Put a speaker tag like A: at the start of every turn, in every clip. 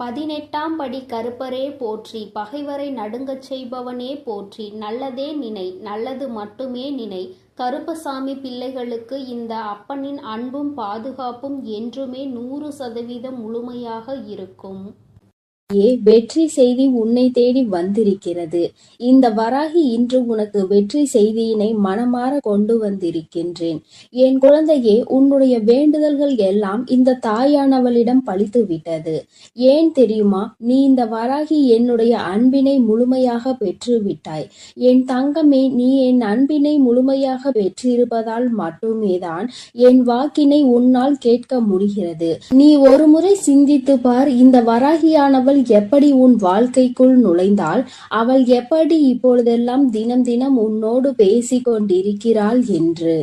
A: பதினெட்டாம் படி கருப்பரே போற்றி பகைவரை நடுங்கச் செய்பவனே போற்றி நல்லதே நினை நல்லது மட்டுமே நினை கருப்பசாமி பிள்ளைகளுக்கு இந்த அப்பனின் அன்பும் பாதுகாப்பும் என்றுமே நூறு சதவீதம் முழுமையாக இருக்கும் ஏ வெற்றி செய்தி உன்னை தேடி வந்திருக்கிறது இந்த வராகி இன்று உனக்கு வெற்றி செய்தியினை மனமாற கொண்டு வந்திருக்கின்றேன் என் குழந்தையே உன்னுடைய வேண்டுதல்கள் எல்லாம் இந்த தாயானவளிடம் பழித்து விட்டது ஏன் தெரியுமா நீ இந்த வராகி என்னுடைய அன்பினை முழுமையாக பெற்று விட்டாய் என் தங்கமே நீ என் அன்பினை முழுமையாக பெற்றிருப்பதால் மட்டுமேதான் என் வாக்கினை உன்னால் கேட்க முடிகிறது நீ ஒருமுறை சிந்தித்து பார் இந்த வராகியானவள் எப்படி உன் வாழ்க்கைக்குள் நுழைந்தாள் அவள் எப்படி இப்பொழுதெல்லாம் தினம் தினம் உன்னோடு பேசிக்கொண்டிருக்கிறாள் கொண்டிருக்கிறாள் என்று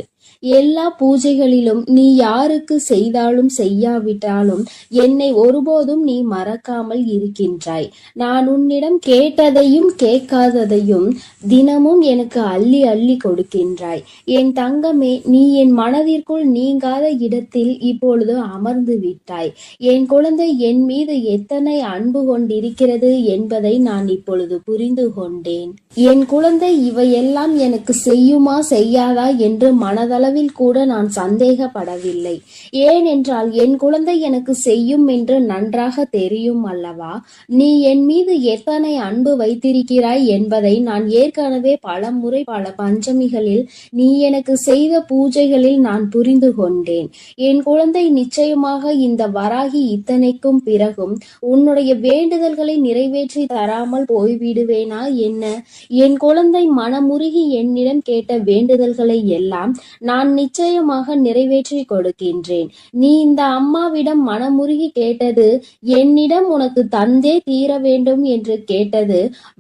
A: எல்லா பூஜைகளிலும் நீ யாருக்கு செய்தாலும் செய்யாவிட்டாலும் என்னை ஒருபோதும் நீ மறக்காமல் இருக்கின்றாய் நான் உன்னிடம் கேட்டதையும் கேட்காததையும் தினமும் எனக்கு அள்ளி அள்ளி கொடுக்கின்றாய் என் தங்கமே நீ என் மனதிற்குள் நீங்காத இடத்தில் இப்பொழுது அமர்ந்து விட்டாய் என் குழந்தை என் மீது எத்தனை அன்பு கொண்டிருக்கிறது என்பதை நான் இப்பொழுது புரிந்து கொண்டேன் என் குழந்தை இவையெல்லாம் எனக்கு செய்யுமா செய்யாதா என்று மன மனதளவில் கூட நான் சந்தேகப்படவில்லை ஏனென்றால் என் குழந்தை எனக்கு செய்யும் என்று நன்றாக தெரியும் அல்லவா நீ என் மீது எத்தனை அன்பு வைத்திருக்கிறாய் என்பதை நான் ஏற்கனவே பல முறை பல பஞ்சமிகளில் நீ எனக்கு செய்த பூஜைகளில் நான் புரிந்து கொண்டேன் என் குழந்தை நிச்சயமாக இந்த வராகி இத்தனைக்கும் பிறகும் உன்னுடைய வேண்டுதல்களை நிறைவேற்றி தராமல் போய்விடுவேனா என்ன என் குழந்தை மனமுருகி என்னிடம் கேட்ட வேண்டுதல்களை எல்லாம் நான் நிச்சயமாக நிறைவேற்றி கொடுக்கின்றேன் நீ இந்த அம்மாவிடம் மனமுருகி கேட்டது என்னிடம் உனக்கு தந்தே தீர வேண்டும் என்று கேட்டது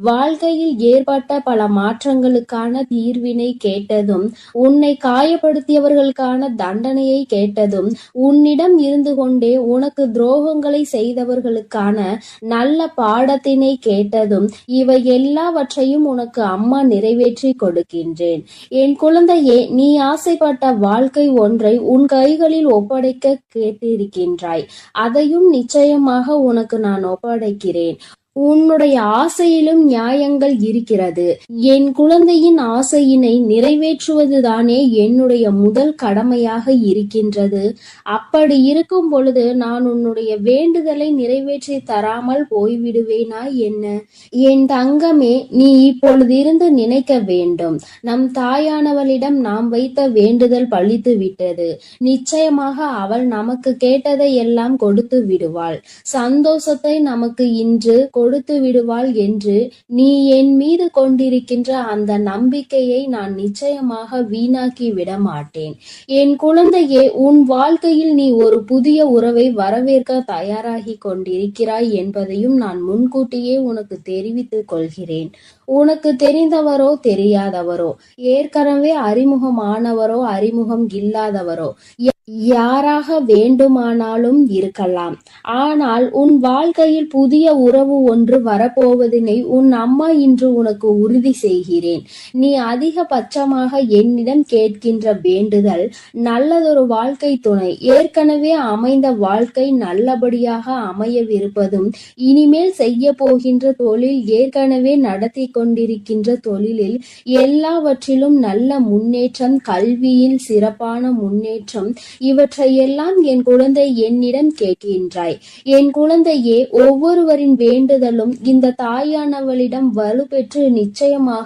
A: வாழ்க்கையில் ஏற்பட்ட பல மாற்றங்களுக்கான தீர்வினை கேட்டதும் உன்னை காயப்படுத்தியவர்களுக்கான தண்டனையை கேட்டதும் உன்னிடம் இருந்து கொண்டே உனக்கு துரோகங்களை செய்தவர்களுக்கான நல்ல பாடத்தினை கேட்டதும் இவை எல்லாவற்றையும் உனக்கு அம்மா நிறைவேற்றி கொடுக்கின்றேன் என் குழந்தையே நீ ஆசை ஆசைப்பட்ட வாழ்க்கை ஒன்றை உன் கைகளில் ஒப்படைக்க கேட்டிருக்கின்றாய் அதையும் நிச்சயமாக உனக்கு நான் ஒப்படைக்கிறேன் உன்னுடைய ஆசையிலும் நியாயங்கள் இருக்கிறது என் குழந்தையின் ஆசையினை நிறைவேற்றுவதுதானே என்னுடைய முதல் கடமையாக இருக்கின்றது அப்படி இருக்கும் பொழுது நான் உன்னுடைய வேண்டுதலை நிறைவேற்றி தராமல் போய்விடுவேனா என்ன என் தங்கமே நீ இப்பொழுது இருந்து நினைக்க வேண்டும் நம் தாயானவளிடம் நாம் வைத்த வேண்டுதல் பழித்து விட்டது நிச்சயமாக அவள் நமக்கு கேட்டதை எல்லாம் கொடுத்து விடுவாள் சந்தோஷத்தை நமக்கு இன்று கொடுத்து விடுவாள் என்று நீ என் மீது கொண்டிருக்கின்ற அந்த நம்பிக்கையை நான் நிச்சயமாக வீணாக்கி விட மாட்டேன் என் குழந்தையே உன் வாழ்க்கையில் நீ ஒரு புதிய உறவை வரவேற்க தயாராகி கொண்டிருக்கிறாய் என்பதையும் நான் முன்கூட்டியே உனக்கு தெரிவித்துக் கொள்கிறேன் உனக்கு தெரிந்தவரோ தெரியாதவரோ ஏற்கனவே அறிமுகமானவரோ அறிமுகம் இல்லாதவரோ யாராக வேண்டுமானாலும் இருக்கலாம் ஆனால் உன் வாழ்க்கையில் புதிய உறவு ஒன்று வரப்போவதனை உன் அம்மா இன்று உனக்கு உறுதி செய்கிறேன் நீ அதிகபட்சமாக என்னிடம் கேட்கின்ற வேண்டுதல் நல்லதொரு வாழ்க்கை துணை ஏற்கனவே அமைந்த வாழ்க்கை நல்லபடியாக அமையவிருப்பதும் இனிமேல் செய்ய போகின்ற தொழில் ஏற்கனவே நடத்தி கொண்டிருக்கின்ற தொழிலில் எல்லாவற்றிலும் நல்ல முன்னேற்றம் கல்வியில் சிறப்பான முன்னேற்றம் இவற்றையெல்லாம் என் குழந்தை என்னிடம் கேட்கின்றாய் என் குழந்தையே ஒவ்வொருவரின் வேண்டுதலும் இந்த தாயானவளிடம் வலுப்பெற்று நிச்சயமாக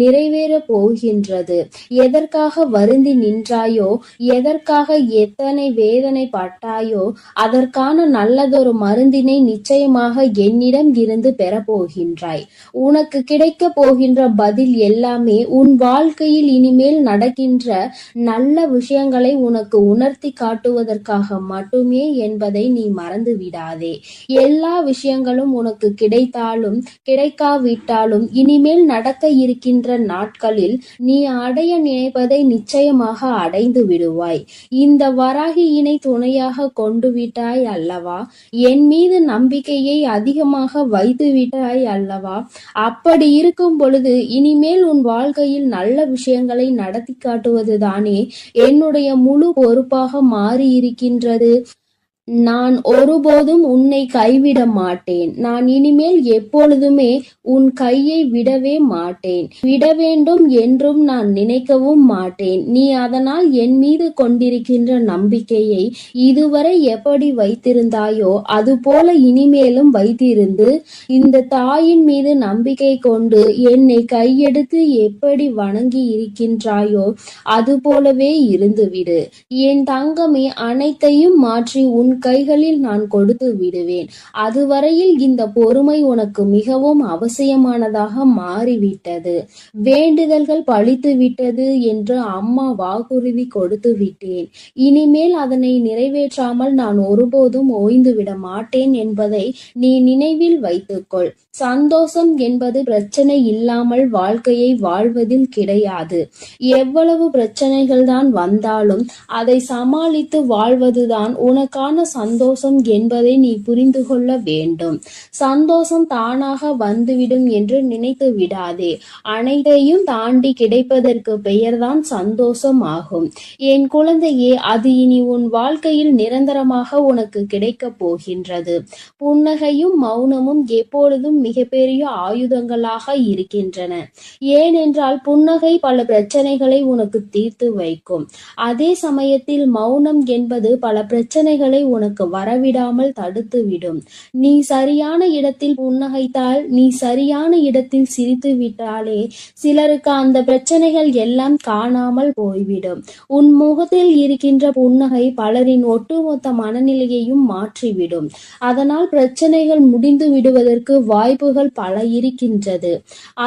A: நிறைவேற போகின்றது எதற்காக வருந்தி நின்றாயோ எதற்காக எத்தனை வேதனை பட்டாயோ அதற்கான நல்லதொரு மருந்தினை நிச்சயமாக என்னிடம் இருந்து பெறப்போகின்றாய் உனக்கு கிடைக்கப் போகின்ற பதில் எல்லாமே உன் வாழ்க்கையில் இனிமேல் நடக்கின்ற நல்ல விஷயங்களை உனக்கு உணர்த்தி காட்டுவதற்காக மட்டுமே என்பதை நீ மறந்து விடாதே எல்லா விஷயங்களும் உனக்கு கிடைத்தாலும் கிடைக்காவிட்டாலும் இனிமேல் நடக்க இருக்கின்ற நாட்களில் நீ அடைய நினைப்பதை நிச்சயமாக அடைந்து விடுவாய் இந்த வராகியினை துணையாக கொண்டு விட்டாய் அல்லவா என் மீது நம்பிக்கையை அதிகமாக வைத்து விட்டாய் அல்லவா அப்படி இருக்கும் பொழுது இனிமேல் உன் வாழ்க்கையில் நல்ல விஷயங்களை நடத்தி காட்டுவது தானே என்னுடைய முழு பொறுப்பாக மாறி இருக்கின்றது நான் ஒருபோதும் உன்னை கைவிட மாட்டேன் நான் இனிமேல் எப்பொழுதுமே உன் கையை விடவே மாட்டேன் விட வேண்டும் என்றும் நான் நினைக்கவும் மாட்டேன் நீ அதனால் என் மீது கொண்டிருக்கின்ற நம்பிக்கையை இதுவரை எப்படி வைத்திருந்தாயோ அதுபோல இனிமேலும் வைத்திருந்து இந்த தாயின் மீது நம்பிக்கை கொண்டு என்னை கையெடுத்து எப்படி வணங்கி இருக்கின்றாயோ அதுபோலவே இருந்துவிடு என் தங்கமே அனைத்தையும் மாற்றி உன் கைகளில் நான் கொடுத்து விடுவேன் அதுவரையில் இந்த பொறுமை உனக்கு மிகவும் அவசியமானதாக மாறிவிட்டது வேண்டுதல்கள் பழித்து விட்டது என்று அம்மா வாக்குறுதி கொடுத்து விட்டேன் இனிமேல் அதனை நிறைவேற்றாமல் நான் ஒருபோதும் ஓய்ந்து விட மாட்டேன் என்பதை நீ நினைவில் வைத்துக்கொள் சந்தோஷம் என்பது பிரச்சனை இல்லாமல் வாழ்க்கையை வாழ்வதில் கிடையாது எவ்வளவு பிரச்சனைகள் தான் வந்தாலும் அதை சமாளித்து வாழ்வதுதான் உனக்கான உண்மையான சந்தோஷம் என்பதை நீ புரிந்து கொள்ள வேண்டும் சந்தோஷம் தானாக வந்துவிடும் என்று நினைத்து விடாதே அனைத்தையும் தாண்டி கிடைப்பதற்கு பெயர்தான் சந்தோஷம் ஆகும் என் குழந்தையே அது இனி உன் வாழ்க்கையில் நிரந்தரமாக உனக்கு கிடைக்கப் போகின்றது புன்னகையும் மௌனமும் எப்பொழுதும் மிகப்பெரிய ஆயுதங்களாக இருக்கின்றன ஏனென்றால் புன்னகை பல பிரச்சனைகளை உனக்கு தீர்த்து வைக்கும் அதே சமயத்தில் மௌனம் என்பது பல பிரச்சனைகளை உனக்கு வரவிடாமல் தடுத்துவிடும் நீ சரியான இடத்தில் புன்னகைத்தால் நீ சரியான இடத்தில் சிரித்து விட்டாலே சிலருக்கு அந்த பிரச்சனைகள் எல்லாம் காணாமல் போய்விடும் உன் முகத்தில் இருக்கின்ற புன்னகை பலரின் ஒட்டுமொத்த மனநிலையையும் மாற்றிவிடும் அதனால் பிரச்சனைகள் முடிந்து விடுவதற்கு வாய்ப்புகள் பல இருக்கின்றது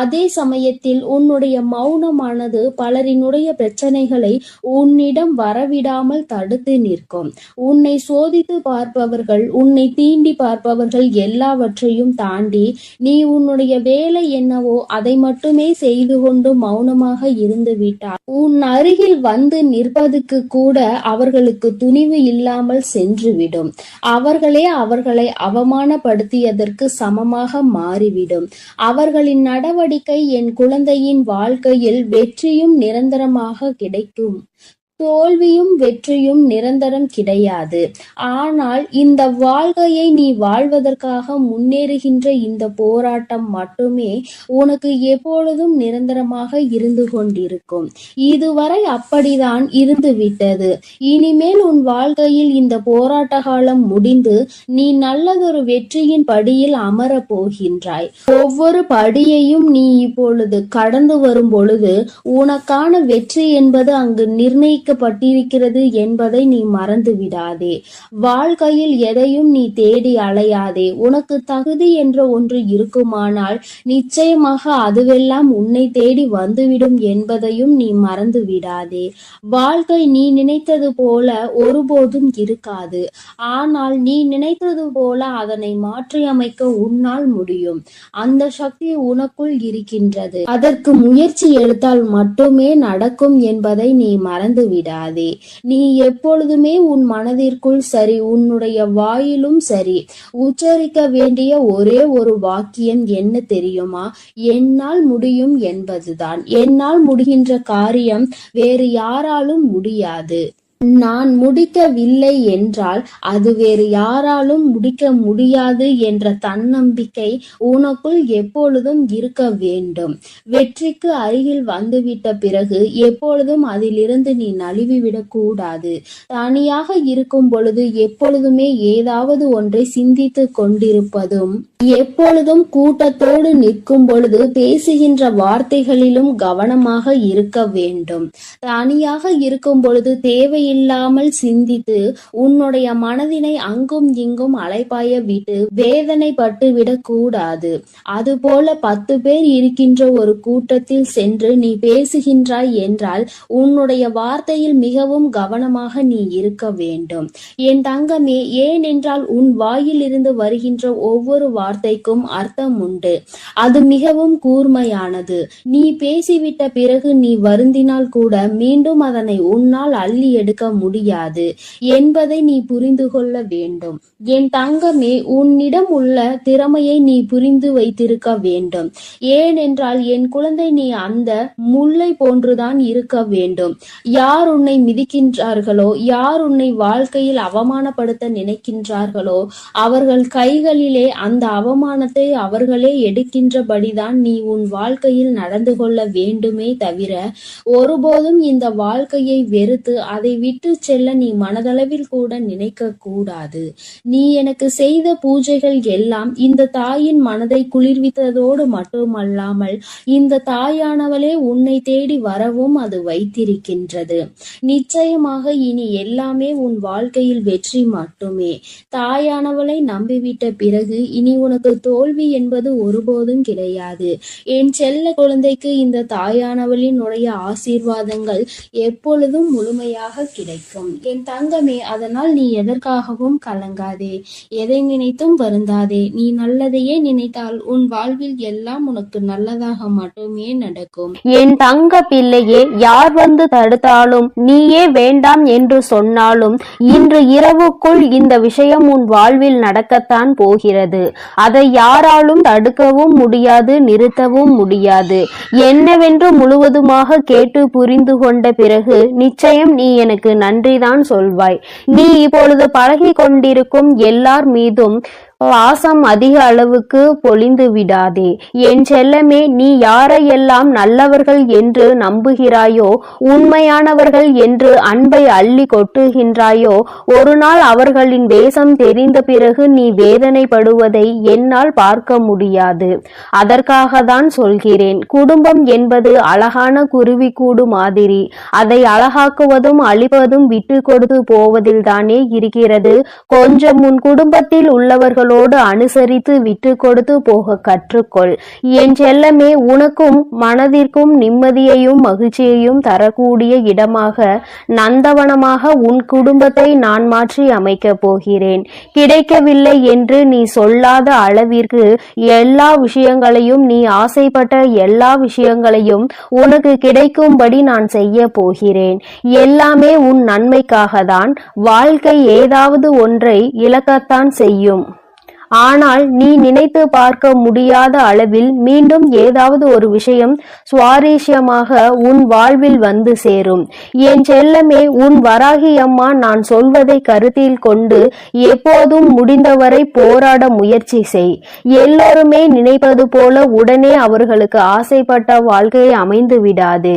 A: அதே சமயத்தில் உன்னுடைய மௌனமானது பலரினுடைய பிரச்சனைகளை உன்னிடம் வரவிடாமல் தடுத்து நிற்கும் உன்னை சோதி சோதித்து பார்ப்பவர்கள் உன்னை தீண்டி பார்ப்பவர்கள் எல்லாவற்றையும் தாண்டி நீ உன்னுடைய வேலை என்னவோ அதை மட்டுமே செய்து கொண்டு மௌனமாக இருந்து விட்டார் உன் அருகில் வந்து நிற்பதுக்கு கூட அவர்களுக்கு துணிவு இல்லாமல் சென்றுவிடும் அவர்களே அவர்களை அவமானப்படுத்தியதற்கு சமமாக மாறிவிடும் அவர்களின் நடவடிக்கை என் குழந்தையின் வாழ்க்கையில் வெற்றியும் நிரந்தரமாக கிடைக்கும் தோல்வியும் வெற்றியும் நிரந்தரம் கிடையாது ஆனால் இந்த வாழ்க்கையை நீ வாழ்வதற்காக முன்னேறுகின்ற இந்த போராட்டம் மட்டுமே உனக்கு எப்பொழுதும் நிரந்தரமாக இருந்து கொண்டிருக்கும் இதுவரை அப்படிதான் இருந்து விட்டது இனிமேல் உன் வாழ்க்கையில் இந்த போராட்ட காலம் முடிந்து நீ நல்லதொரு வெற்றியின் படியில் அமர போகின்றாய் ஒவ்வொரு படியையும் நீ இப்பொழுது கடந்து வரும் பொழுது உனக்கான வெற்றி என்பது அங்கு நிர்ணயிக்க அளிக்கப்பட்டிருக்கிறது என்பதை நீ மறந்து விடாதே வாழ்க்கையில் எதையும் நீ தேடி அலையாதே உனக்கு தகுதி என்ற ஒன்று இருக்குமானால் நிச்சயமாக அதுவெல்லாம் உன்னை தேடி வந்துவிடும் என்பதையும் நீ மறந்து விடாதே வாழ்க்கை நீ நினைத்தது போல ஒருபோதும் இருக்காது ஆனால் நீ நினைத்தது போல அதனை மாற்றியமைக்க உன்னால் முடியும் அந்த சக்தி உனக்குள் இருக்கின்றது அதற்கு முயற்சி எடுத்தால் மட்டுமே நடக்கும் என்பதை நீ விட விடாதே நீ எப்பொழுதுமே உன் மனதிற்குள் சரி உன்னுடைய வாயிலும் சரி உச்சரிக்க வேண்டிய ஒரே ஒரு வாக்கியம் என்ன தெரியுமா என்னால் முடியும் என்பதுதான் என்னால் முடிகின்ற காரியம் வேறு யாராலும் முடியாது நான் முடிக்கவில்லை என்றால் அது வேறு யாராலும் முடிக்க முடியாது என்ற தன்னம்பிக்கை உனக்குள் எப்பொழுதும் இருக்க வேண்டும் வெற்றிக்கு அருகில் வந்துவிட்ட பிறகு எப்பொழுதும் அதிலிருந்து நீ நழுவிவிடக் கூடாது தனியாக இருக்கும் பொழுது எப்பொழுதுமே ஏதாவது ஒன்றை சிந்தித்துக் கொண்டிருப்பதும் எப்பொழுதும் கூட்டத்தோடு நிற்கும் பொழுது பேசுகின்ற வார்த்தைகளிலும் கவனமாக இருக்க வேண்டும் தனியாக இருக்கும் பொழுது தேவையில்லை இல்லாமல் சிந்தித்து உன்னுடைய மனதினை அங்கும் இங்கும் அலைபாய விட்டு கூடாது விடக்கூடாது அதுபோல பத்து பேர் இருக்கின்ற ஒரு கூட்டத்தில் சென்று நீ பேசுகின்றாய் என்றால் உன்னுடைய வார்த்தையில் மிகவும் கவனமாக நீ இருக்க வேண்டும் என் தங்கமே ஏன் என்றால் உன் வாயிலிருந்து வருகின்ற ஒவ்வொரு வார்த்தைக்கும் அர்த்தம் உண்டு அது மிகவும் கூர்மையானது நீ பேசிவிட்ட பிறகு நீ வருந்தினால் கூட மீண்டும் அதனை உன்னால் அள்ளி எடுக்க முடியாது என்பதை நீ புரிந்து கொள்ள வேண்டும் என் தங்கமே உன்னிடம் உள்ள திறமையை நீ புரிந்து வைத்திருக்க வேண்டும் ஏனென்றால் என் குழந்தை நீ அந்த முல்லை போன்றுதான் இருக்க வேண்டும் யார் உன்னை மிதிக்கின்றார்களோ யார் உன்னை வாழ்க்கையில் அவமானப்படுத்த நினைக்கின்றார்களோ அவர்கள் கைகளிலே அந்த அவமானத்தை அவர்களே எடுக்கின்றபடிதான் நீ உன் வாழ்க்கையில் நடந்து கொள்ள வேண்டுமே தவிர ஒருபோதும் இந்த வாழ்க்கையை வெறுத்து அதை விட்டு விட்டு செல்ல நீ மனதளவில் கூட நினைக்க கூடாது நீ எனக்கு செய்த பூஜைகள் எல்லாம் இந்த தாயின் மனதை குளிர்வித்ததோடு மட்டுமல்லாமல் இந்த தாயானவளே உன்னை தேடி வரவும் அது வைத்திருக்கின்றது நிச்சயமாக இனி எல்லாமே உன் வாழ்க்கையில் வெற்றி மட்டுமே தாயானவளை நம்பிவிட்ட பிறகு இனி உனக்கு தோல்வி என்பது ஒருபோதும் கிடையாது என் செல்ல குழந்தைக்கு இந்த தாயானவளினுடைய ஆசீர்வாதங்கள் எப்பொழுதும் முழுமையாக கிடைக்கும் என் தங்கமே அதனால் நீ எதற்காகவும் கலங்காதே எதை நினைத்தும் வருந்தாதே நீ நல்லதையே நினைத்தால் உன் வாழ்வில் எல்லாம் உனக்கு நல்லதாக மட்டுமே நடக்கும் என் தங்க பிள்ளையே யார் வந்து தடுத்தாலும் நீயே வேண்டாம் என்று சொன்னாலும் இன்று இரவுக்குள் இந்த விஷயம் உன் வாழ்வில் நடக்கத்தான் போகிறது அதை யாராலும் தடுக்கவும் முடியாது நிறுத்தவும் முடியாது என்னவென்று முழுவதுமாக கேட்டு புரிந்து கொண்ட பிறகு நிச்சயம் நீ எனக்கு எனக்கு நன்றிதான் சொல்வாய் நீ இப்பொழுது பழகி கொண்டிருக்கும் எல்லார் மீதும் பாசம் அதிக அளவுக்கு பொழிந்து விடாதே என் செல்லமே நீ யாரையெல்லாம் நல்லவர்கள் என்று நம்புகிறாயோ உண்மையானவர்கள் என்று அன்பை அள்ளி கொட்டுகின்றாயோ ஒரு நாள் அவர்களின் வேஷம் தெரிந்த பிறகு நீ வேதனைப்படுவதை என்னால் பார்க்க முடியாது அதற்காக தான் சொல்கிறேன் குடும்பம் என்பது அழகான குருவி கூடு மாதிரி அதை அழகாக்குவதும் அழிப்பதும் விட்டு கொடுத்து போவதில் தானே இருக்கிறது கொஞ்சம் உன் குடும்பத்தில் உள்ளவர்களும் அவர்களோடு அனுசரித்து விட்டு கொடுத்து போக கற்றுக்கொள் என் செல்லமே உனக்கும் மனதிற்கும் நிம்மதியையும் மகிழ்ச்சியையும் தரக்கூடிய இடமாக நந்தவனமாக உன் குடும்பத்தை நான் மாற்றி அமைக்கப் போகிறேன் கிடைக்கவில்லை என்று நீ சொல்லாத அளவிற்கு எல்லா விஷயங்களையும் நீ ஆசைப்பட்ட எல்லா விஷயங்களையும் உனக்கு கிடைக்கும்படி நான் செய்ய போகிறேன் எல்லாமே உன் நன்மைக்காக தான் வாழ்க்கை ஏதாவது ஒன்றை இழக்கத்தான் செய்யும் ஆனால் நீ நினைத்து பார்க்க முடியாத அளவில் மீண்டும் ஏதாவது ஒரு விஷயம் சுவாரஸ்யமாக உன் வாழ்வில் வந்து சேரும் என் செல்லமே உன் வராகி அம்மா நான் சொல்வதை கருத்தில் கொண்டு எப்போதும் முடிந்தவரை போராட முயற்சி செய் எல்லோருமே நினைப்பது போல உடனே அவர்களுக்கு ஆசைப்பட்ட வாழ்க்கையை அமைந்து விடாது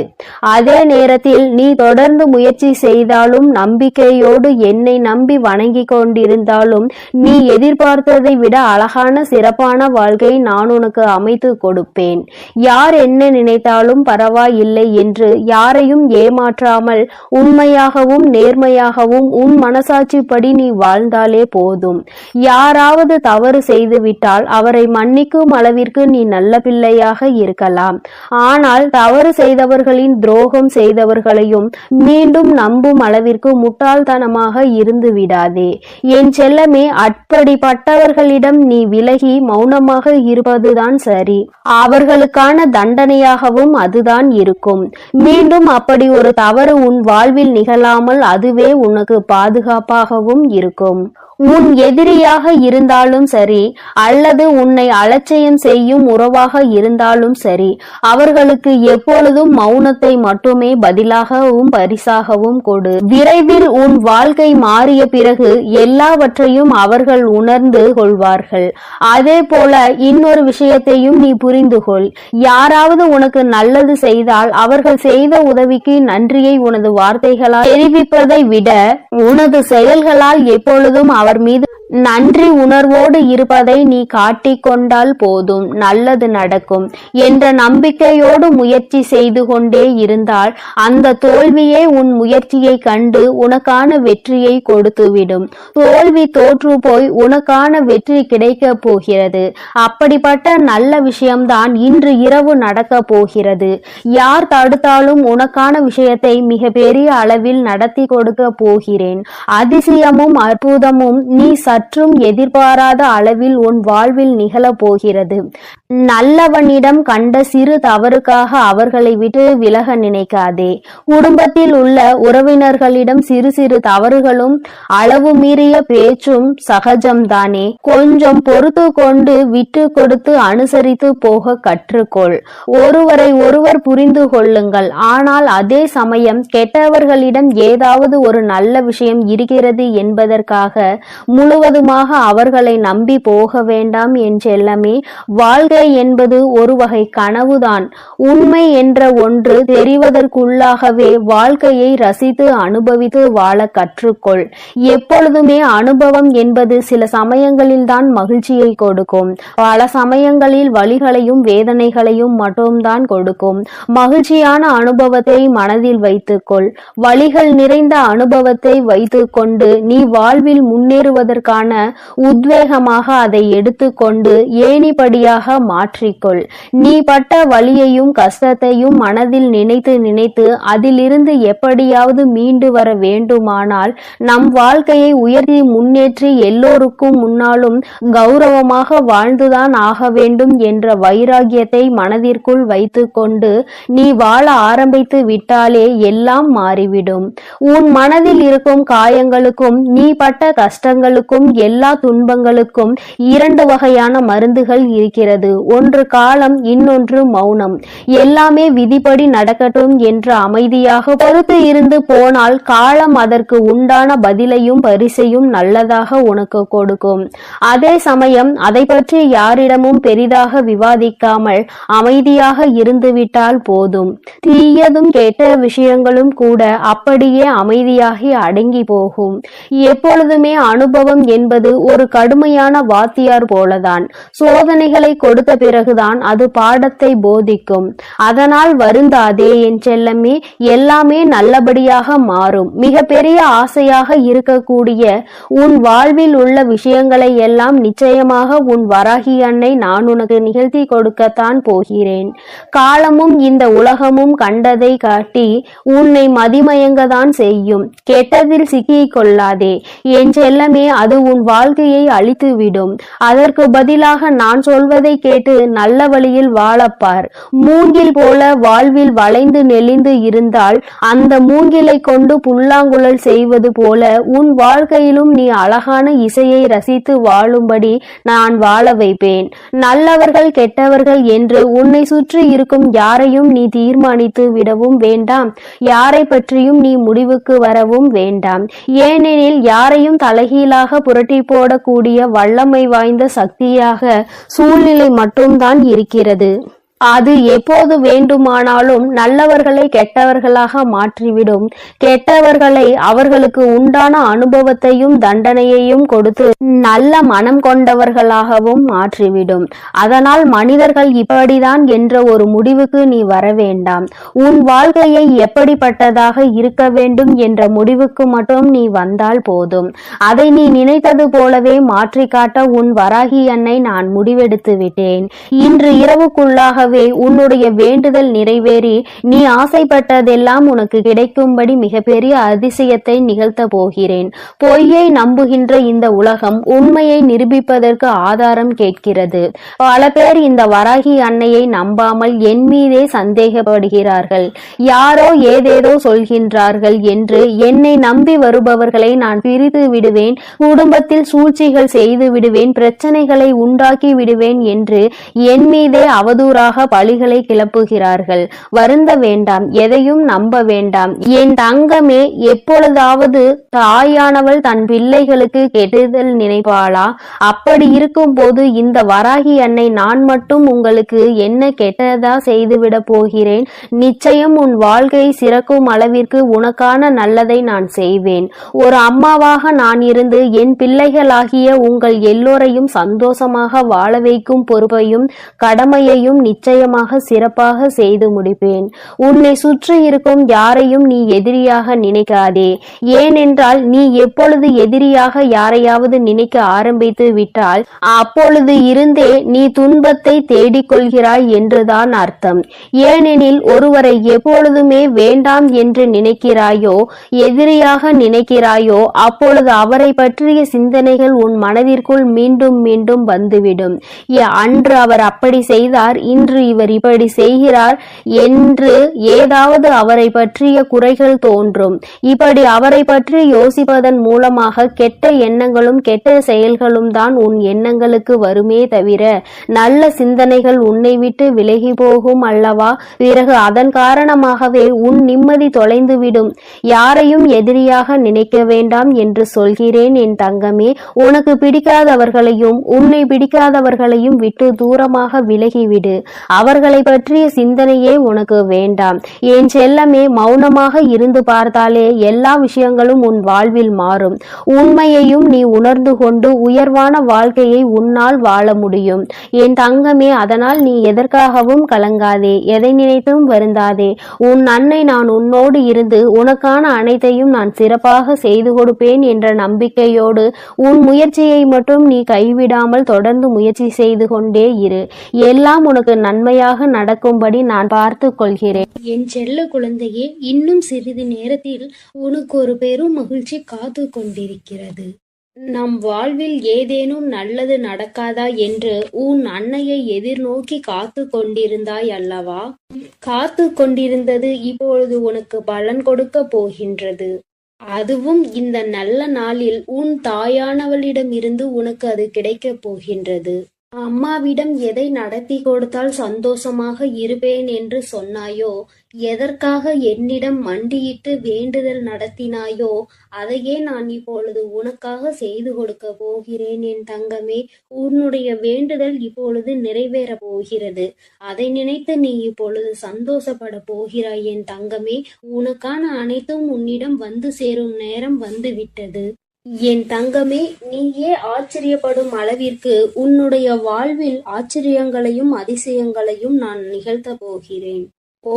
A: அதே நேரத்தில் நீ தொடர்ந்து முயற்சி செய்தாலும் நம்பிக்கையோடு என்னை நம்பி வணங்கி கொண்டிருந்தாலும் நீ எதிர்பார்த்ததை விட அழகான சிறப்பான வாழ்க்கையை நான் உனக்கு அமைத்து கொடுப்பேன் யார் என்ன நினைத்தாலும் பரவாயில்லை என்று யாரையும் ஏமாற்றாமல் உண்மையாகவும் நேர்மையாகவும் உன் மனசாட்சிப்படி நீ வாழ்ந்தாலே போதும் யாராவது தவறு செய்துவிட்டால் அவரை மன்னிக்கும் அளவிற்கு நீ நல்ல பிள்ளையாக இருக்கலாம் ஆனால் தவறு செய்தவர்களின் துரோகம் செய்தவர்களையும் மீண்டும் நம்பும் அளவிற்கு முட்டாள்தனமாக இருந்து விடாதே என் செல்லமே அப்படிப்பட்டவர்களின் அவர்களிடம் நீ விலகி மௌனமாக இருப்பதுதான் சரி அவர்களுக்கான தண்டனையாகவும் அதுதான் இருக்கும் மீண்டும் அப்படி ஒரு தவறு உன் வாழ்வில் நிகழாமல் அதுவே உனக்கு பாதுகாப்பாகவும் இருக்கும் உன் எதிரியாக இருந்தாலும் சரி அல்லது உன்னை அலட்சியம் செய்யும் உறவாக இருந்தாலும் சரி அவர்களுக்கு எப்பொழுதும் மௌனத்தை மட்டுமே பதிலாகவும் பரிசாகவும் கொடு விரைவில் உன் வாழ்க்கை மாறிய பிறகு எல்லாவற்றையும் அவர்கள் உணர்ந்து கொள்வார்கள் அதே போல இன்னொரு விஷயத்தையும் நீ புரிந்து கொள் யாராவது உனக்கு நல்லது செய்தால் அவர்கள் செய்த உதவிக்கு நன்றியை உனது வார்த்தைகளால் தெரிவிப்பதை விட உனது செயல்களால் எப்பொழுதும் அவர் மீது நன்றி உணர்வோடு இருப்பதை நீ காட்டிக்கொண்டால் போதும் நல்லது நடக்கும் என்ற நம்பிக்கையோடு முயற்சி செய்து கொண்டே இருந்தால் அந்த தோல்வியே உன் முயற்சியை கண்டு உனக்கான வெற்றியை கொடுத்துவிடும் தோல்வி தோற்று போய் உனக்கான வெற்றி கிடைக்க போகிறது அப்படிப்பட்ட நல்ல விஷயம்தான் இன்று இரவு நடக்க போகிறது யார் தடுத்தாலும் உனக்கான விஷயத்தை மிக பெரிய அளவில் நடத்தி கொடுக்க போகிறேன் அதிசயமும் அற்புதமும் நீ சற்றும் எதிர்பாராத அளவில் உன் வாழ்வில் நிகழப் போகிறது நல்லவனிடம் கண்ட சிறு தவறுக்காக அவர்களை விட்டு விலக நினைக்காதே குடும்பத்தில் உள்ள உறவினர்களிடம் சிறு சிறு தவறுகளும் அளவு மீறிய பேச்சும் சகஜம்தானே கொஞ்சம் பொறுத்து கொண்டு விட்டு கொடுத்து அனுசரித்து போக கற்றுக்கொள் ஒருவரை ஒருவர் புரிந்து கொள்ளுங்கள் ஆனால் அதே சமயம் கெட்டவர்களிடம் ஏதாவது ஒரு நல்ல விஷயம் இருக்கிறது என்பதற்காக முழுவதுமாக அவர்களை நம்பி போக வேண்டாம் என்றெல்லாமே வாழ்க்கை வாழ்க்கை என்பது ஒரு வகை கனவுதான் உண்மை என்ற ஒன்று தெரிவதற்குள்ளாகவே வாழ்க்கையை ரசித்து அனுபவித்து வாழ கற்றுக்கொள் எப்பொழுதுமே அனுபவம் என்பது சில சமயங்களில் தான் மகிழ்ச்சியை கொடுக்கும் பல சமயங்களில் வழிகளையும் வேதனைகளையும் மட்டும்தான் கொடுக்கும் மகிழ்ச்சியான அனுபவத்தை மனதில் வைத்துக்கொள் வழிகள் நிறைந்த அனுபவத்தை வைத்துக்கொண்டு நீ வாழ்வில் முன்னேறுவதற்கான உத்வேகமாக அதை எடுத்துக்கொண்டு ஏனிப்படியாக மாற்றிக்கொள் நீ பட்ட வழியையும் கஷ்டத்தையும் மனதில் நினைத்து நினைத்து அதிலிருந்து எப்படியாவது மீண்டு வர வேண்டுமானால் நம் வாழ்க்கையை உயர்த்தி முன்னேற்றி எல்லோருக்கும் முன்னாலும் கௌரவமாக வாழ்ந்துதான் ஆக வேண்டும் என்ற வைராகியத்தை மனதிற்குள் வைத்துக்கொண்டு நீ வாழ ஆரம்பித்து விட்டாலே எல்லாம் மாறிவிடும் உன் மனதில் இருக்கும் காயங்களுக்கும் நீ பட்ட கஷ்டங்களுக்கும் எல்லா துன்பங்களுக்கும் இரண்டு வகையான மருந்துகள் இருக்கிறது ஒன்று காலம் இன்னொன்று மௌனம் எல்லாமே விதிப்படி நடக்கட்டும் என்று அமைதியாக பொறுத்து இருந்து போனால் காலம் அதற்கு உண்டான பதிலையும் பரிசையும் நல்லதாக உனக்கு கொடுக்கும் அதே சமயம் அதை பற்றி யாரிடமும் பெரிதாக விவாதிக்காமல் அமைதியாக இருந்துவிட்டால் போதும் தீயதும் கேட்ட விஷயங்களும் கூட அப்படியே அமைதியாகி அடங்கி போகும் எப்பொழுதுமே அனுபவம் என்பது ஒரு கடுமையான வாத்தியார் போலதான் சோதனைகளை கொடுத்து கொடுத்த பிறகுதான் அது பாடத்தை போதிக்கும் அதனால் வருந்தாதே என் செல்லமே எல்லாமே நல்லபடியாக மாறும் மிக பெரிய ஆசையாக இருக்கக்கூடிய உன் வாழ்வில் உள்ள விஷயங்களை எல்லாம் நிச்சயமாக உன் வராகி அன்னை நான் உனக்கு நிகழ்த்தி கொடுக்கத்தான் போகிறேன் காலமும் இந்த உலகமும் கண்டதை காட்டி உன்னை மதிமயங்க தான் செய்யும் கெட்டதில் சிக்கிக் கொள்ளாதே என் செல்லமே அது உன் வாழ்க்கையை அழித்துவிடும் அதற்கு பதிலாக நான் சொல்வதை கே கேட்டு நல்ல வழியில் வாழப்பார் மூங்கில் போல வாழ்வில் வளைந்து நெளிந்து இருந்தால் அந்த மூங்கிலை கொண்டு புல்லாங்குழல் செய்வது போல உன் வாழ்க்கையிலும் நீ அழகான இசையை ரசித்து வாழும்படி நான் வாழ வைப்பேன் நல்லவர்கள் கெட்டவர்கள் என்று உன்னை சுற்றி இருக்கும் யாரையும் நீ தீர்மானித்து விடவும் வேண்டாம் யாரை பற்றியும் நீ முடிவுக்கு வரவும் வேண்டாம் ஏனெனில் யாரையும் தலைகீழாக புரட்டி போடக்கூடிய வல்லமை வாய்ந்த சக்தியாக சூழ்நிலை மட்டும்தான் இருக்கிறது அது எப்போது வேண்டுமானாலும் நல்லவர்களை கெட்டவர்களாக மாற்றிவிடும் கெட்டவர்களை அவர்களுக்கு உண்டான அனுபவத்தையும் தண்டனையையும் கொடுத்து நல்ல மனம் கொண்டவர்களாகவும் மாற்றிவிடும் அதனால் மனிதர்கள் இப்படிதான் என்ற ஒரு முடிவுக்கு நீ வர வேண்டாம் உன் வாழ்க்கையை எப்படிப்பட்டதாக இருக்க வேண்டும் என்ற முடிவுக்கு மட்டும் நீ வந்தால் போதும் அதை நீ நினைத்தது போலவே மாற்றி காட்ட உன் வராகி என்னை நான் முடிவெடுத்து விட்டேன் இன்று இரவுக்குள்ளாக ஆகவே உன்னுடைய வேண்டுதல் நிறைவேறி நீ ஆசைப்பட்டதெல்லாம் உனக்கு கிடைக்கும்படி மிகப்பெரிய அதிசயத்தை நிகழ்த்த போகிறேன் பொய்யை நம்புகின்ற இந்த உலகம் உண்மையை நிரூபிப்பதற்கு ஆதாரம் கேட்கிறது பல பேர் இந்த வராகி அன்னையை நம்பாமல் என் மீதே சந்தேகப்படுகிறார்கள் யாரோ ஏதேதோ சொல்கின்றார்கள் என்று என்னை நம்பி வருபவர்களை நான் பிரித்து விடுவேன் குடும்பத்தில் சூழ்ச்சிகள் செய்து விடுவேன் பிரச்சனைகளை உண்டாக்கி விடுவேன் என்று என் மீதே அவதூறாக வீணாக பழிகளை கிளப்புகிறார்கள் வருந்த வேண்டாம் எதையும் நம்ப வேண்டாம் என் தங்கமே எப்பொழுதாவது தாயானவள் தன் பிள்ளைகளுக்கு கெடுதல் நினைப்பாளா அப்படி இருக்கும் போது இந்த வராகி அன்னை நான் மட்டும் உங்களுக்கு என்ன கெட்டதா செய்துவிட போகிறேன் நிச்சயம் உன் வாழ்க்கை சிறக்கும் அளவிற்கு உனக்கான நல்லதை நான் செய்வேன் ஒரு அம்மாவாக நான் இருந்து என் பிள்ளைகளாகிய உங்கள் எல்லோரையும் சந்தோஷமாக வாழ வைக்கும் பொறுப்பையும் கடமையையும் நிச்சயம் நிச்சயமாக சிறப்பாக செய்து முடிப்பேன் உன்னை சுற்றி இருக்கும் யாரையும் நீ எதிரியாக நினைக்காதே ஏனென்றால் நீ எப்பொழுது எதிரியாக யாரையாவது நினைக்க ஆரம்பித்து விட்டால் அப்பொழுது இருந்தே நீ துன்பத்தை தேடிக்கொள்கிறாய் என்றுதான் அர்த்தம் ஏனெனில் ஒருவரை எப்பொழுதுமே வேண்டாம் என்று நினைக்கிறாயோ எதிரியாக நினைக்கிறாயோ அப்பொழுது அவரை பற்றிய சிந்தனைகள் உன் மனதிற்குள் மீண்டும் மீண்டும் வந்துவிடும் அன்று அவர் அப்படி செய்தார் இன்று இன்று இவர் இப்படி செய்கிறார் என்று ஏதாவது அவரை பற்றிய குறைகள் தோன்றும் இப்படி அவரை பற்றி யோசிப்பதன் மூலமாக கெட்ட எண்ணங்களும் கெட்ட செயல்களும் தான் உன் எண்ணங்களுக்கு வருமே தவிர நல்ல சிந்தனைகள் உன்னை விட்டு விலகி போகும் அல்லவா பிறகு அதன் காரணமாகவே உன் நிம்மதி தொலைந்துவிடும் யாரையும் எதிரியாக நினைக்க வேண்டாம் என்று சொல்கிறேன் என் தங்கமே உனக்கு பிடிக்காதவர்களையும் உன்னை பிடிக்காதவர்களையும் விட்டு தூரமாக விலகிவிடு அவர்களை பற்றிய சிந்தனையே உனக்கு வேண்டாம் என் செல்லமே மௌனமாக இருந்து பார்த்தாலே எல்லா விஷயங்களும் உன் வாழ்வில் மாறும் உண்மையையும் நீ உணர்ந்து கொண்டு உயர்வான வாழ்க்கையை உன்னால் வாழ முடியும் என் தங்கமே அதனால் நீ எதற்காகவும் கலங்காதே எதை நினைத்தும் வருந்தாதே உன் அன்னை நான் உன்னோடு இருந்து உனக்கான அனைத்தையும் நான் சிறப்பாக செய்து கொடுப்பேன் என்ற நம்பிக்கையோடு உன் முயற்சியை மட்டும் நீ கைவிடாமல் தொடர்ந்து முயற்சி செய்து கொண்டே இரு எல்லாம் உனக்கு நன் நன்மையாக நடக்கும்படி நான் பார்த்து கொள்கிறேன் என் செல்ல குழந்தையே இன்னும் சிறிது நேரத்தில் உனக்கு ஒரு பெரும் மகிழ்ச்சி காத்து கொண்டிருக்கிறது நம் வாழ்வில் ஏதேனும் நல்லது நடக்காதா என்று உன் அன்னையை எதிர்நோக்கி காத்து கொண்டிருந்தாய் அல்லவா காத்து கொண்டிருந்தது இப்பொழுது உனக்கு பலன் கொடுக்க போகின்றது அதுவும் இந்த நல்ல நாளில் உன் தாயானவளிடமிருந்து உனக்கு அது கிடைக்கப் போகின்றது அம்மாவிடம் எதை நடத்தி கொடுத்தால் சந்தோஷமாக இருப்பேன் என்று சொன்னாயோ, எதற்காக என்னிடம் மண்டியிட்டு வேண்டுதல் நடத்தினாயோ, அதையே நான் இப்பொழுது உனக்காக செய்து கொடுக்க போகிறேன் என் தங்கமே. உன்னுடைய வேண்டுதல் இப்பொழுது நிறைவேறப் போகிறது. அதை நினைத்து நீ இப்பொழுது சந்தோஷப்பட போகிறாய் என் தங்கமே. உனக்கான அனைத்தும் உன்னிடம் வந்து சேரும் நேரம் வந்துவிட்டது. என் தங்கமே நீயே ஆச்சரியப்படும் அளவிற்கு உன்னுடைய வாழ்வில் ஆச்சரியங்களையும் அதிசயங்களையும் நான் நிகழ்த்தப் போகிறேன்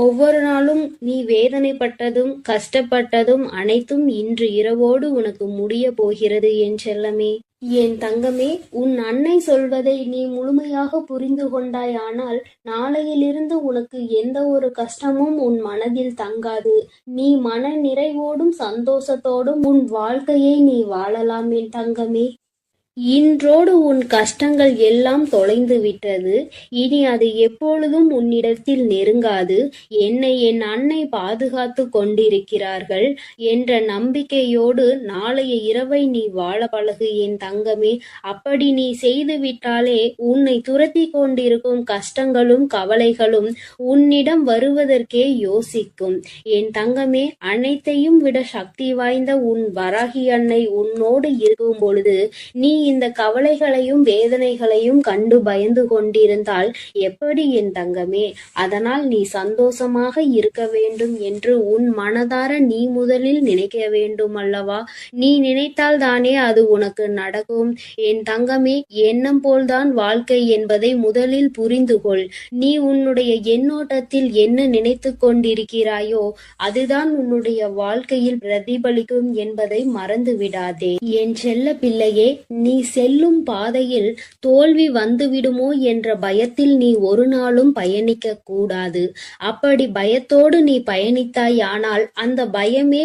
A: ஒவ்வொரு நாளும் நீ வேதனைப்பட்டதும் கஷ்டப்பட்டதும் அனைத்தும் இன்று இரவோடு உனக்கு முடிய போகிறது என் செல்லமே என் தங்கமே உன் அன்னை சொல்வதை நீ முழுமையாக புரிந்து கொண்டாயானால் நாளையிலிருந்து உனக்கு எந்த ஒரு கஷ்டமும் உன் மனதில் தங்காது நீ மன நிறைவோடும் சந்தோஷத்தோடும் உன் வாழ்க்கையை நீ வாழலாம் என் தங்கமே இன்றோடு உன் கஷ்டங்கள் எல்லாம் தொலைந்து விட்டது இனி அது எப்பொழுதும் உன்னிடத்தில் நெருங்காது என்னை என் அன்னை பாதுகாத்து கொண்டிருக்கிறார்கள் என்ற நம்பிக்கையோடு நாளைய இரவை நீ வாழ பழகு என் தங்கமே அப்படி நீ செய்துவிட்டாலே உன்னை துரத்தி கொண்டிருக்கும் கஷ்டங்களும் கவலைகளும் உன்னிடம் வருவதற்கே யோசிக்கும் என் தங்கமே அனைத்தையும் விட சக்தி வாய்ந்த உன் வராகி அன்னை உன்னோடு இருக்கும் பொழுது நீ இந்த கவலைகளையும் வேதனைகளையும் கண்டு பயந்து கொண்டிருந்தால் எப்படி என் தங்கமே அதனால் நீ சந்தோஷமாக இருக்க வேண்டும் என்று உன் மனதார நீ முதலில் நினைக்க வேண்டும் அல்லவா நீ நினைத்தால் தானே அது உனக்கு நடக்கும் என் தங்கமே எண்ணம் போல்தான் வாழ்க்கை என்பதை முதலில் புரிந்து கொள் நீ உன்னுடைய எண்ணோட்டத்தில் என்ன நினைத்து கொண்டிருக்கிறாயோ அதுதான் உன்னுடைய வாழ்க்கையில் பிரதிபலிக்கும் என்பதை மறந்து விடாதே என் செல்ல பிள்ளையே நீ செல்லும் பாதையில் தோல்வி வந்துவிடுமோ என்ற பயத்தில் நீ ஒரு நாளும் பயணிக்க கூடாது அப்படி பயத்தோடு நீ பயணித்தாயானால் அந்த பயமே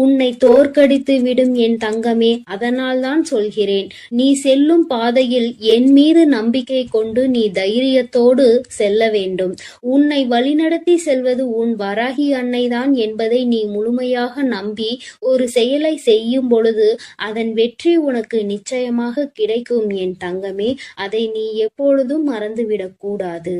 A: உன்னை தோற்கடித்து விடும் என் தங்கமே அதனால்தான் சொல்கிறேன் நீ செல்லும் பாதையில் என் மீது நம்பிக்கை கொண்டு நீ தைரியத்தோடு செல்ல வேண்டும் உன்னை வழிநடத்தி செல்வது உன் வராகி அன்னைதான் என்பதை நீ முழுமையாக நம்பி ஒரு செயலை செய்யும் பொழுது அதன் வெற்றி உனக்கு நிச்சயமாக கிடைக்கும் என் தங்கமே அதை நீ எப்பொழுதும் மறந்துவிடக்கூடாது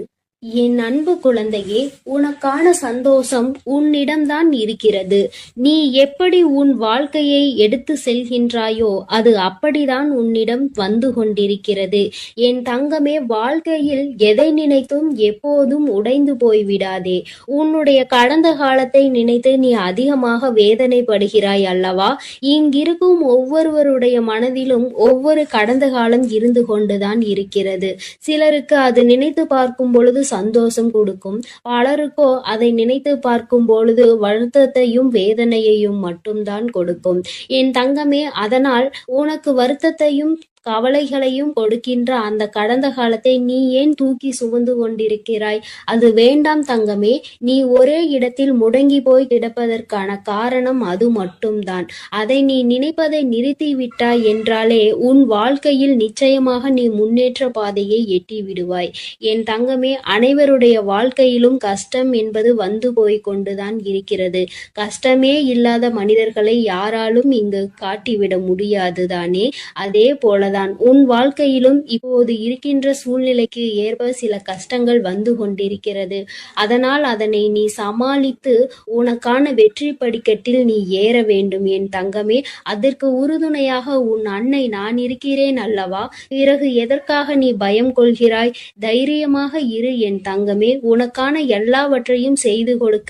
A: என் அன்பு குழந்தையே உனக்கான சந்தோஷம் உன்னிடம்தான் இருக்கிறது நீ எப்படி உன் வாழ்க்கையை எடுத்து செல்கின்றாயோ அது அப்படிதான் உன்னிடம் வந்து கொண்டிருக்கிறது என் தங்கமே வாழ்க்கையில் எதை நினைத்தும் எப்போதும் உடைந்து போய்விடாதே உன்னுடைய கடந்த காலத்தை நினைத்து நீ அதிகமாக வேதனைப்படுகிறாய் அல்லவா இங்கிருக்கும் ஒவ்வொருவருடைய மனதிலும் ஒவ்வொரு கடந்த காலம் இருந்து கொண்டுதான் இருக்கிறது சிலருக்கு அது நினைத்து பார்க்கும் பொழுது சந்தோஷம் கொடுக்கும் பலருக்கோ அதை நினைத்து பார்க்கும் பொழுது வருத்தத்தையும் வேதனையையும் மட்டும்தான் கொடுக்கும் என் தங்கமே அதனால் உனக்கு வருத்தத்தையும் கவலைகளையும் கொடுக்கின்ற அந்த கடந்த காலத்தை நீ ஏன் தூக்கி சுமந்து கொண்டிருக்கிறாய் அது வேண்டாம் தங்கமே நீ ஒரே இடத்தில் முடங்கி போய் கிடப்பதற்கான காரணம் அது மட்டும்தான் அதை நீ நினைப்பதை நிறுத்திவிட்டாய் என்றாலே உன் வாழ்க்கையில் நிச்சயமாக நீ முன்னேற்ற பாதையை எட்டி விடுவாய் என் தங்கமே அனைவருடைய வாழ்க்கையிலும் கஷ்டம் என்பது வந்து போய் கொண்டுதான் இருக்கிறது கஷ்டமே இல்லாத மனிதர்களை யாராலும் இங்கு காட்டிவிட முடியாது தானே அதே போல போலதான் உன் வாழ்க்கையிலும் இப்போது இருக்கின்ற சூழ்நிலைக்கு ஏற்ப சில கஷ்டங்கள் வந்து கொண்டிருக்கிறது அதனால் அதனை நீ சமாளித்து உனக்கான வெற்றி படிக்கட்டில் நீ ஏற வேண்டும் என் தங்கமே அதற்கு உறுதுணையாக உன் அன்னை நான் இருக்கிறேன் அல்லவா பிறகு எதற்காக நீ பயம் கொள்கிறாய் தைரியமாக இரு என் தங்கமே உனக்கான எல்லாவற்றையும் செய்து கொடுக்க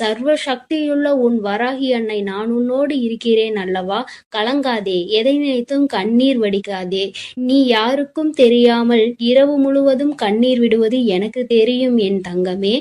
A: சர்வ சக்தியுள்ள உன் வராகி அன்னை நான் உன்னோடு இருக்கிறேன் அல்லவா கலங்காதே எதை நினைத்தும் கண்ணீர் வடிக்க அழுகாதே நீ யாருக்கும் தெரியாமல் இரவு முழுவதும் கண்ணீர் விடுவது எனக்கு தெரியும் என் தங்கமே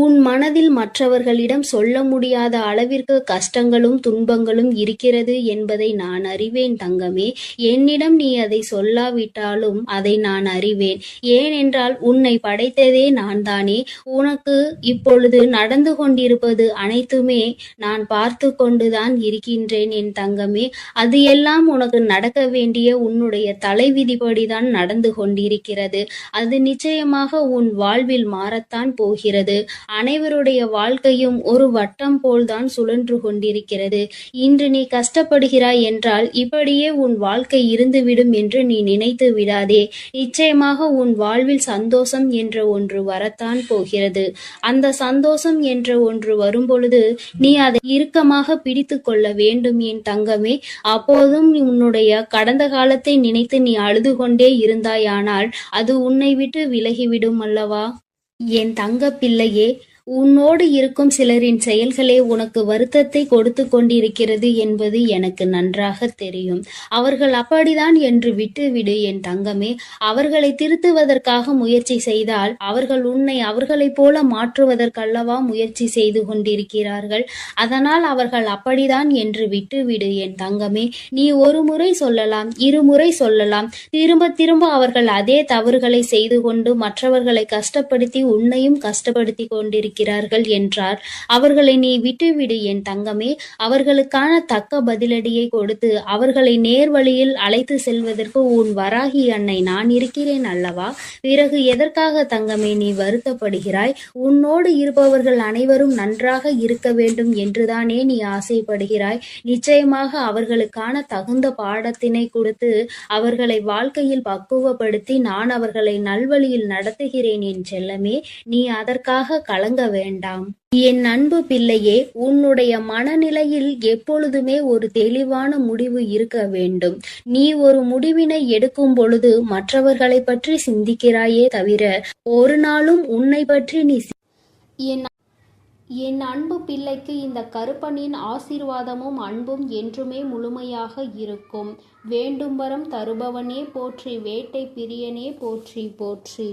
A: உன் மனதில் மற்றவர்களிடம் சொல்ல முடியாத அளவிற்கு கஷ்டங்களும் துன்பங்களும் இருக்கிறது என்பதை நான் அறிவேன் தங்கமே என்னிடம் நீ அதை சொல்லாவிட்டாலும் அதை நான் அறிவேன் ஏனென்றால் உன்னை படைத்ததே நான் தானே உனக்கு இப்பொழுது நடந்து கொண்டிருப்பது அனைத்துமே நான் பார்த்து கொண்டுதான் இருக்கின்றேன் என் தங்கமே அது எல்லாம் உனக்கு நடக்க வேண்டிய உன்னுடைய உன்னுடைய தலைவிதிபடிதான் நடந்து கொண்டிருக்கிறது அது நிச்சயமாக உன் வாழ்வில் மாறத்தான் போகிறது அனைவருடைய வாழ்க்கையும் ஒரு வட்டம் போல்தான் சுழன்று கொண்டிருக்கிறது இன்று நீ கஷ்டப்படுகிறாய் என்றால் இப்படியே உன் வாழ்க்கை இருந்துவிடும் என்று நீ நினைத்து விடாதே நிச்சயமாக உன் வாழ்வில் சந்தோஷம் என்ற ஒன்று வரத்தான் போகிறது அந்த சந்தோஷம் என்ற ஒன்று வரும்பொழுது நீ அதை இறுக்கமாக பிடித்து கொள்ள வேண்டும் என் தங்கமே அப்போதும் உன்னுடைய கடந்த காலத்தை நினைத்து நீ அழுது கொண்டே இருந்தாயானால் அது உன்னை விட்டு விலகிவிடும் அல்லவா என் தங்க பிள்ளையே உன்னோடு இருக்கும் சிலரின் செயல்களே உனக்கு வருத்தத்தை கொடுத்து கொண்டிருக்கிறது என்பது எனக்கு நன்றாக தெரியும் அவர்கள் அப்படிதான் என்று விட்டுவிடு என் தங்கமே அவர்களை திருத்துவதற்காக முயற்சி செய்தால் அவர்கள் உன்னை அவர்களைப் போல மாற்றுவதற்கல்லவா முயற்சி செய்து கொண்டிருக்கிறார்கள் அதனால் அவர்கள் அப்படிதான் என்று விட்டுவிடு என் தங்கமே நீ ஒரு முறை சொல்லலாம் இருமுறை சொல்லலாம் திரும்ப திரும்ப அவர்கள் அதே தவறுகளை செய்து கொண்டு மற்றவர்களை கஷ்டப்படுத்தி உன்னையும் கஷ்டப்படுத்தி கொண்டிருக்க இருக்கிறார்கள் என்றார் அவர்களை நீ விட்டுவிடு என் தங்கமே அவர்களுக்கான தக்க பதிலடியை கொடுத்து அவர்களை நேர் வழியில் அழைத்து செல்வதற்கு உன் வராகி அன்னை நான் இருக்கிறேன் அல்லவா பிறகு எதற்காக தங்கமே நீ வருத்தப்படுகிறாய் உன்னோடு இருப்பவர்கள் அனைவரும் நன்றாக இருக்க வேண்டும் என்றுதானே நீ ஆசைப்படுகிறாய் நிச்சயமாக அவர்களுக்கான தகுந்த பாடத்தினை கொடுத்து அவர்களை வாழ்க்கையில் பக்குவப்படுத்தி நான் அவர்களை நல்வழியில் நடத்துகிறேன் என் செல்லமே நீ அதற்காக கலங்க வேண்டாம் என் அன்பு பிள்ளையே உன்னுடைய மனநிலையில் எப்பொழுதுமே ஒரு தெளிவான முடிவு இருக்க வேண்டும் நீ ஒரு முடிவினை எடுக்கும் பொழுது மற்றவர்களை பற்றி சிந்திக்கிறாயே தவிர ஒரு நாளும் உன்னை பற்றி நீ
B: என் என் அன்பு பிள்ளைக்கு இந்த கருப்பனின் ஆசீர்வாதமும் அன்பும் என்றுமே முழுமையாக இருக்கும் வேண்டும் வரம் தருபவனே போற்றி வேட்டை பிரியனே போற்றி போற்றி